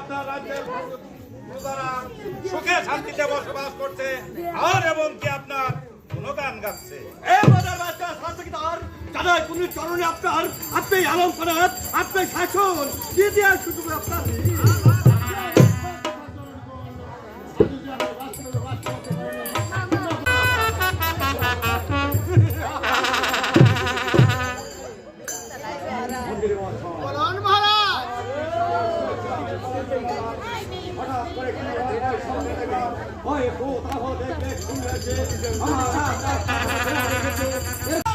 আপনার রাজ্যের সুখে শান্তিতে বসবাস করছে, আর এবং কি আপনার গান গাচ্ছে। চরণে আপনার, আপনি আলম করার আপনি শাসন দিয়ে আপনার হয় কোথাও দেখলে শুনেছে আমার ওই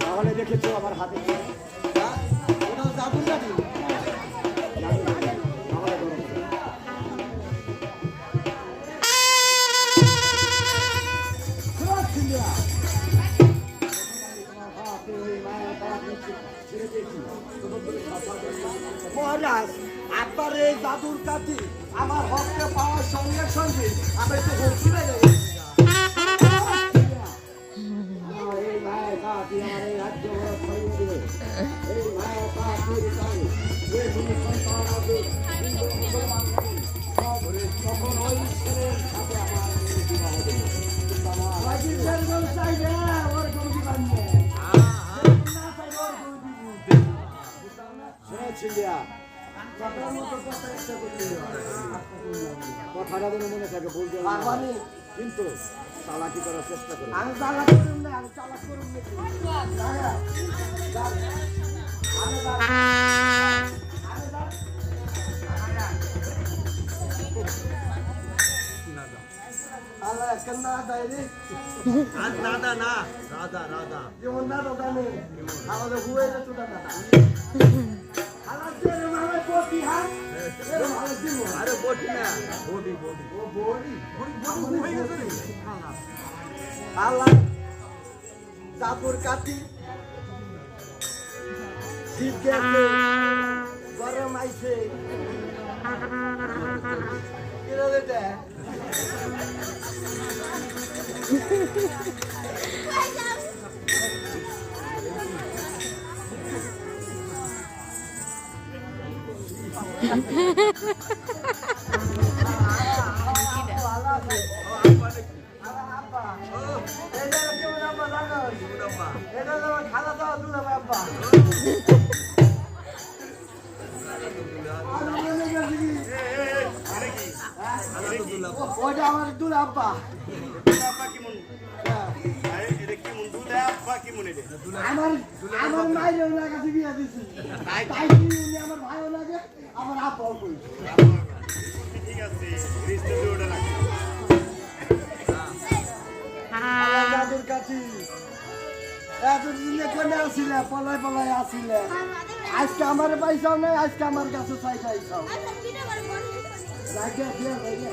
তাহলে দেখেছ আমার হাতে মহারাজ, আপনার এই জাদুর কাঠি আমার হককে পাওয়ার সঙ্গে সঙ্গে আমি তো আমার এই মায়ের বাপ আমার এই রাজ্য বড় কথাটা যেন মনে থাকে বলতে কিন্তু চালাকি করার চেষ্টা করো আমি চালাক করুন আমি চালাক করুন দাদা, দাদা, দাদা, দাদা। না রে? রাধা না রাধা যেমন না দাদা নেই, আমাদের হুয়ে দাদা। এরম আমার দিব। আরে বটি না বডি বডি ও বড়ি। আমাদের বড়ি। আল্লাহ কাটি শীত গেছে গরম আইছে কীরকম এটা? ভালো ওটা আমার দুলা আব্বা। হ্যাঁ। আমার আমার মায়ের ওনার কাছে বিয়ে দিছি তাই কি আমার ভাইও লাগে আমার আব্বাও কই আমার দাদুর কাছে এতদিনে কোনে আসিলে পলাই পলাই আসিলে আজকে আমার পয়সাও নেই আজকে আমার কাছে চাই চাইছাও রাখিয়া দিয়ে ভাইয়া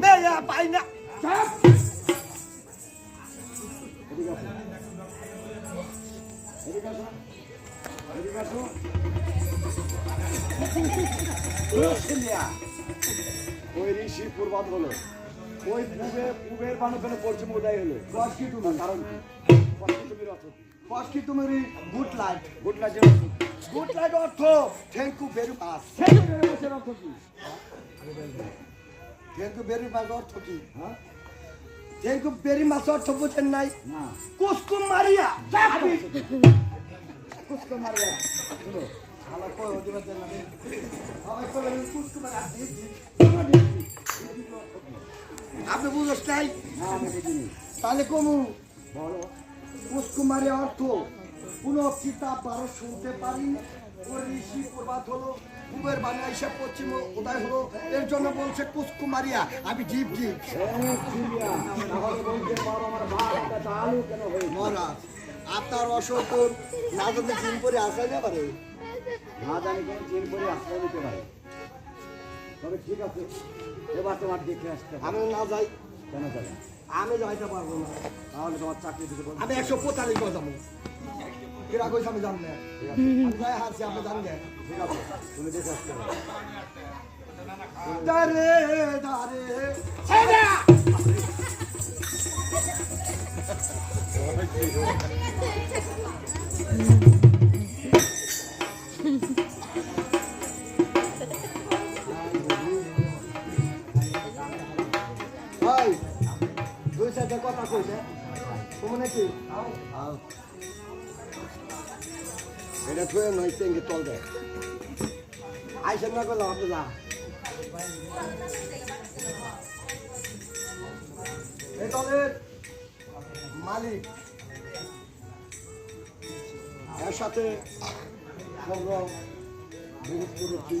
মেয়া পাই না এদিকে আসো এদিকে আসো ওই ঋষি পূর্বাদ হলো ওই পূবে পূবের বানকানে পশ্চিম উদয় হলো দশ কি তুমি কারণ পশ্চিম তুমি রথ দশ কি তুমি good light good light good light অর্থ থ্যাংক ইউ ভেরি মাচ কি থ্যাংক ইউ ভেরি মাচ অর্থ কি হ্যাঁ? থ্যাংক ইউ ভেরি মাচ অর্থ বুঝেন নাই? না। কুসকুম মারিয়া কুস্তো মারবে আমার কই হতে পারছে না? আমার কই কুসকুম মারিয়া আপনি বুঝছ নাই? না তাহলে কমু। বলো। কুসকুমারী অর্থ কোন কিতাব বারো শুনতে পারি ওর ঋষি হলো পূবের বানিয়া হিসাব পশ্চিম উদয় হলো। এর জন্য বলছে কুসকুমারিয়া আমি জীব জীব? মহারাজ আপনার অসুখ না যদি করে আসা না পারে? না জানি কোন চেন করে আশ্রয় দিতে পারে। তবে ঠিক আছে এবার তোমার দেখে আসতে। আমি না যাই। কেন আমি যাইতে পারব না। তাহলে তোমার চাকরি দিতে বলব। আমি একশো পঁয়তাল্লিশ যাব। কিরা কইছে আমি জানি না আমি যাই হারছি আপনি জানি না ঠিক আছে তুমি দেখে আসতে দারে দারে ভাই দুই সাইডে কথা কইছে তুমি নাকি এটা তুই নয় চেঙ্গে তল দেয় আইসেন না করলাম আপনি যা এই দলের মালিক এর সাথে বিরোধ করেছি